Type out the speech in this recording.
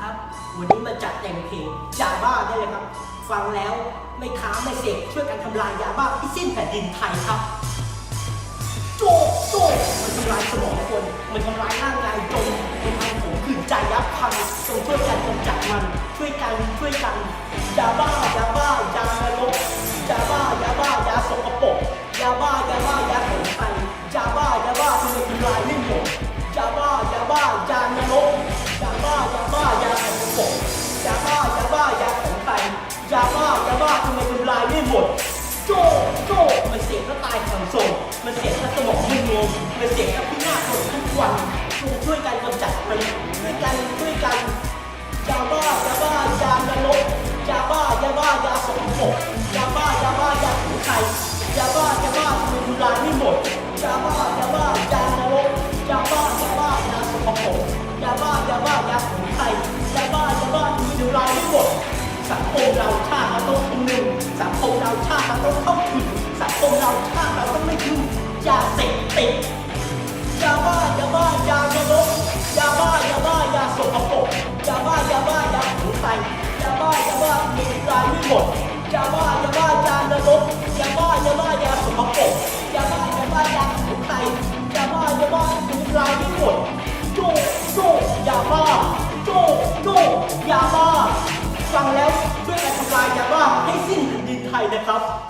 ครับ วันนี้มาจัดแต่งเพลงยาบ้าได้เลยครับ ฟังแล้วไม่ค้าไม่เสกช่วยกันทำลายยาบ้าที่สิ้นแผ่นดินไทยครับ โจโจมันทำลายสมองคน มันทำลายร่างกายจนเป็นทำผมขืนใจยับพังจงช่วยกันกำจัดมัน ช่วยกันช่วยกันยาบ้ายาบ้า หมดโจโจมันเสียงก็ตายขังส่งมันเสียงก็สมองมึนงงมันเสียงก็พินาศหมดทุกวันช่วยกันกำจัดมันช่วยกันช่วยกันยาบ้ายาบ้ายานรกยาบ้ายาบ้ายาสกปรกยาบ้ายาบ้ายาของไทยยาบ้ายาบ้าทำไมดูลายไม่หมดยาบ้ายาบ้ายานรกยาบ้ายาบ้ายาสกปรกยาบ้ายาบ้ายาของไทยยาบ้ายาบ้าทำไมดูลายไม่หมดสังคมเรา สังคมเราชาติเราต้องเข้าถึงสังคมเราชาติเราต้องไม่ยุ่งยาเสพติดยาบ้ายาบ้ายานรกยาบ้ายาบ้ายาสกปรกยาบ้ายาบ้ายาหูไฟยาบ้ายาบ้ามีรายไม่หมดยาบ้ายาบ้ายานรกยาบ้ายาบ้ายาสกปรกยาบ้ายาบ้ายาหูไฟยาบ้ายาบ้ามีรายไม่หมดโจโจยาบ้าโจโจยาบ้าฟังแล้วช่วยกันทำลายยาบ้าให้ สิ้น